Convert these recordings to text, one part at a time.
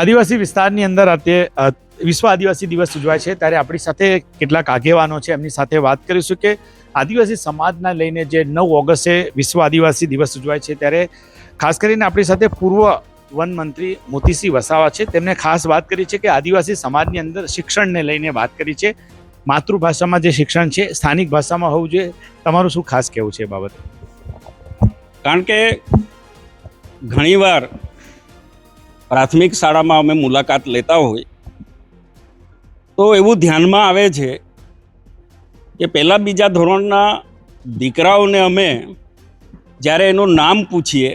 આદિવાસી વિસ્તારની અંદર અત્યારે વિશ્વ આદિવાસી દિવસ ઉજવાય છે. ત્યારે આપણી સાથે કેટલાક આગેવાનો છે. એમની સાથે વાત કરીશું કે આદિવાસી સમાજના લઈને જે નવ ઓગસ્ટે વિશ્વ આદિવાસી દિવસ ઉજવાય છે. ત્યારે ખાસ કરીને આપણી સાથે પૂર્વ વન મંત્રી મોતીસિંહ વસાવા છે. તેમણે ખાસ વાત કરી છે કે આદિવાસી સમાજની અંદર શિક્ષણને લઈને વાત કરી છે. માતૃભાષામાં જે શિક્ષણ છે, સ્થાનિક ભાષામાં હોવું જોઈએ. તમારું શું ખાસ કહેવું છે એ બાબતે? કારણ કે ઘણીવાર પ્રાથમિક શાળામાં અમે મુલાકાત લેતા હોય, તો એવું ધ્યાનમાં આવે છે કે પહેલાં બીજા ધોરણના દીકરાઓને અમે જ્યારે એનું નામ પૂછીએ,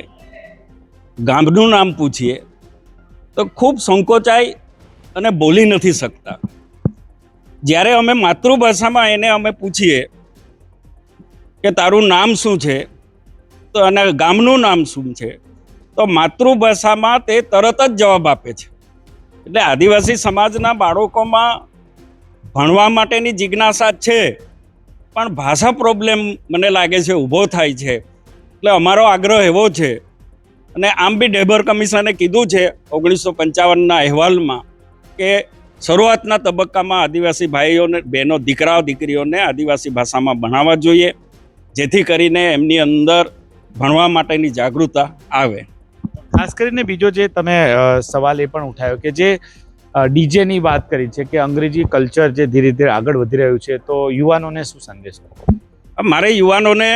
ગામનું નામ પૂછીએ, તો ખૂબ સંકોચાય અને બોલી નથી શકતા. જ્યારે અમે માતૃભાષામાં એને અમે પૂછીએ કે તારું નામ શું છે, તો અને ગામનું નામ શું છે તો માતૃભાષામાં તે તરત જ જવાબ આપે છે. એટલે આદિવાસી સમાજના બાળકોમાં ભણવા માટેની જિજ્ઞાસા છે, પણ ભાષા પ્રોબ્લેમ મને લાગે છે ઊભો થાય છે. એટલે અમારો આગ્રહ એવો છે, અને આમ બી ડેબર કમિશને કીધું છે ઓગણીસો પંચાવનના અહેવાલમાં કે શરૂઆતના તબક્કામાં આદિવાસી ભાઈઓને, બહેનો, દીકરાઓ, દીકરીઓને આદિવાસી ભાષામાં ભણાવવા જોઈએ, જેથી કરીને એમની અંદર ભણવા માટેની જાગૃતતા આવે. ખાસ કરીને બીજો જે તમે સવાલ એ પણ ઉઠાવ્યો કે જે ડીજેની વાત કરી છે કે અંગ્રેજી કલ્ચર જે ધીરે ધીરે આગળ વધી રહ્યું છે, તો યુવાનોને શું સંદેશ? મારે યુવાનોને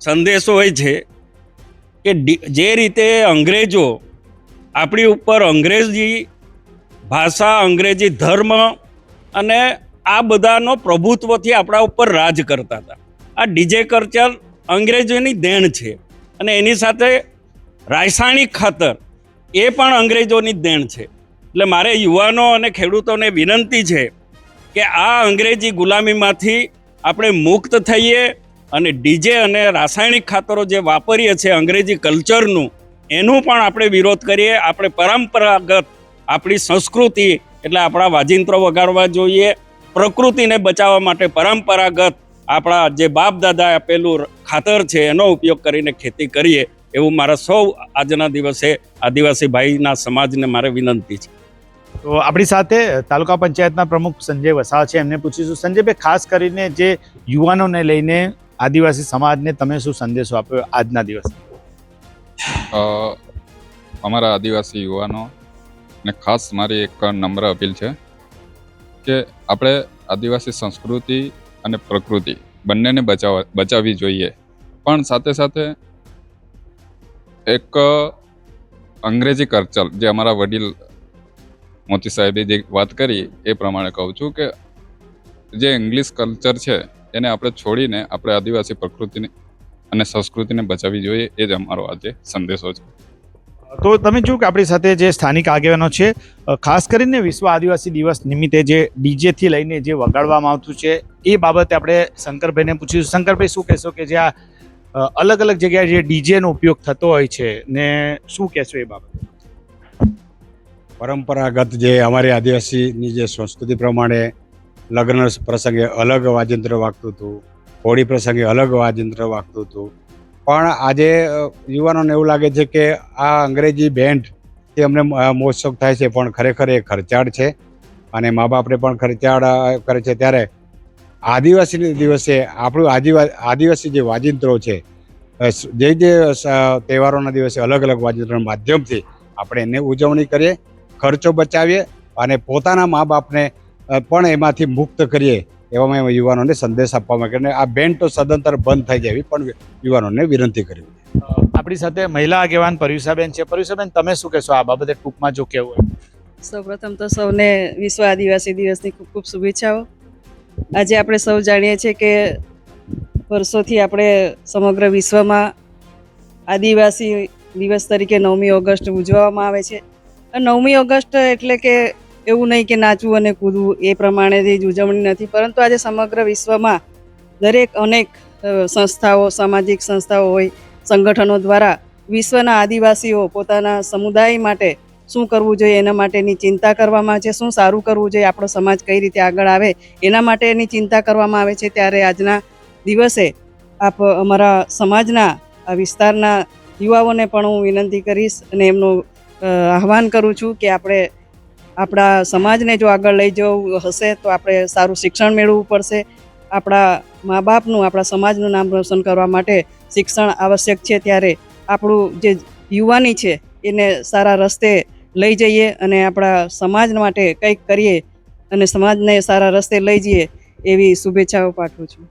સંદેશો હોય છે કે જે રીતે અંગ્રેજો આપણી ઉપર અંગ્રેજી ભાષા, અંગ્રેજી ધર્મ અને આ બધાનો પ્રભુત્વથી આપણા ઉપર રાજ કરતા હતા. આ ડીજે કલ્ચર અંગ્રેજોની દેણ છે અને એની સાથે રાસાયણિક ખાતર એ પણ અંગ્રેજોની જ દેણ છે. એટલે મારે યુવાનો અને ખેડૂતોને વિનંતી છે કે આ અંગ્રેજી ગુલામીમાંથી આપણે મુક્ત થઈએ અને ડીજે અને રાસાયણિક ખાતરો જે વાપરીએ છીએ અંગ્રેજી કલ્ચરનું, એનું પણ આપણે વિરોધ કરીએ, આપણે પરંપરાગત આપણી સંસ્કૃતિ એટલે આપણા વાજિંત્રો વગાડવા જોઈએ, પ્રકૃતિને બચાવવા માટે પરંપરાગત આપણા જે બાપ દાદા આપેલું ખાતર છે એનો ઉપયોગ કરીને ખેતી કરીએ. એવું મારા સૌ આજના દિવસે આદિવાસી ભાઈના સમાજને મારે વિનંતી છે. તો આપણી સાથે તાલુકા પંચાયતના પ્રમુખ સંજય વસાવા છે. એમને પૂછીશું સંજયભાઈ ખાસ કરીને જે યુવાનોને લઈને આદિવાસી સમાજને તમે શું સંદેશો આપ્યો આજના દિવસે? અમારા આદિવાસી યુવાનો ને ખાસ મારી એક નમ્ર અપીલ છે કે આપણે આદિવાસી સંસ્કૃતિ અને પ્રકૃતિ બંનેને બચાવવા બચાવવી જોઈએ. પણ સાથે સાથે એક અંગ્રેજી કલ્ચર જે અમારા વડીલ મોતી સાહેબે જે વાત કરી એ પ્રમાણે કહું છું કે જે ઇંગ્લિશ કલ્ચર છે, એને આપણે છોડીને આપણે આદિવાસી પ્રકૃતિને અને સંસ્કૃતિને બચાવવી જોઈએ, એ જ અમારો આજે સંદેશો છે. તો તમે જો કે આપણી સાથે જે સ્થાનિક આગેવાનો છે ખાસ કરીને વિશ્વ આદિવાસી દિવસ નિમિત્તે જે ડીજેથી લઈને જે વગાડવામાં આવતું છે, એ બાબતે આપણે શંકરભાઈને પૂછ્યું. શંકરભાઈ, શું કહેશો કે જે આ અલગ અલગ જગ્યાએ જે ડીજેનો ઉપયોગ થતો હોય છે ને શું કહેશો એ બાબતે? પરંપરાગત જે અમારી આદિવાસીની જે સંસ્કૃતિ પ્રમાણે લગ્ન પ્રસંગે અલગ વાજંત્ર વાગતું હતું, હોળી પ્રસંગે અલગ વાજંત્ર વાગતું હતું. પણ આજે યુવાનોને એવું લાગે છે કે આ અંગ્રેજી બેન્ડ તે અમને મોજશોખ થાય છે, પણ ખરેખર એ ખર્ચાળ છે. અને મા બાપને પણ ખર્ચાળ કરે છે. ત્યારે આદિવાસી દિવસે આપણું આદિવા આદિવાસી જે વાજિંત્રો છે જે જે તહેવારોના દિવસે અલગ અલગ વાજિંત્રના માધ્યમથી આપણે એને ઉજવણી કરીએ ખર્ચો બચાવીએ અને પોતાના મા બાપને પણ એમાંથી મુક્ત કરીએ એવામાં યુવાનોને સંદેશ આપવા માંગે અને આ બેન તો સદંતર બંધ થઈ જાય એવી પણ યુવાનોને વિનંતી કરી. આપણી સાથે મહિલા આગેવાન પર્યુષાબેન છે. પર્યુષાબેન તમે શું કહેશો? આ બાબતે ટૂંકમાં જો કેવું હોય. સૌપ્રથમ તો સૌને વિશ્વ આદિવાસી દિવસની ખૂબ ખૂબ શુભેચ્છાઓ. આજે આપણે સૌ જાણીએ છીએ કે વર્ષોથી આપણે સમગ્ર વિશ્વમાં આદિવાસી દિવસ તરીકે નવમી ઓગસ્ટ ઉજવવામાં આવે છે. નવમી ઓગસ્ટ એટલે કે એવું નહીં કે નાચવું અને કૂદવું એ પ્રમાણેથી જ ઉજવણી નથી, પરંતુ આજે સમગ્ર વિશ્વમાં દરેક અનેક સંસ્થાઓ, સામાજિક સંસ્થાઓ હોય, સંગઠનો દ્વારા વિશ્વના આદિવાસીઓ પોતાના સમુદાય માટે શું કરવું જોઈએ, એના માટેની ચિંતા કરવામાં આવે છે, શું સારું કરવું જોઈએ, આપણો સમાજ કઈ રીતે આગળ આવે, એના માટેની ચિંતા કરવામાં આવે છે. ત્યારે આજના દિવસે આપ અમારા સમાજના, આ વિસ્તારના યુવાઓને પણ હું વિનંતી કરીશ અને એમનું આહવાન કરું છું કે આપણે આપણા સમાજને જો આગળ લઈ જવું હશે તો આપણે સારું શિક્ષણ મેળવવું પડશે. આપણા મા બાપનું આપણા સમાજનું નામ રોશન કરવા માટે શિક્ષણ આવશ્યક છે. ત્યારે આપણું જે યુવાની છે, એને સારા રસ્તે લઈ જઈએ અને આપણા સમાજ માટે કંઈક કરીએ અને સમાજને સારા રસ્તે લઈ જઈએ એવી શુભેચ્છાઓ પાઠવું છું.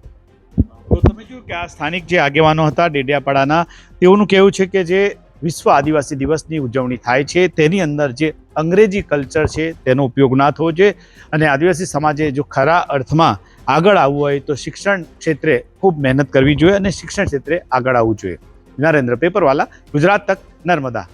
તો તમે જોયું કે આ સ્થાનિક જે આગેવાનો હતા ડેડિયાપાડાના, તેઓનું કહેવું છે કે જે વિશ્વ આદિવાસી દિવસની ઉજવણી થાય છે, તેની અંદર જે અંગ્રેજી કલ્ચર છે, તેનો ઉપયોગ ના થવો જોઈએ અને આદિવાસી સમાજે જો ખરા અર્થમાં આગળ આવવું હોય તો શિક્ષણ ક્ષેત્રે ખૂબ મહેનત કરવી જોઈએ અને શિક્ષણ ક્ષેત્રે આગળ આવવું જોઈએ. નરેન્દ્ર પેપરવાલા, ગુજરાત તક, નર્મદા.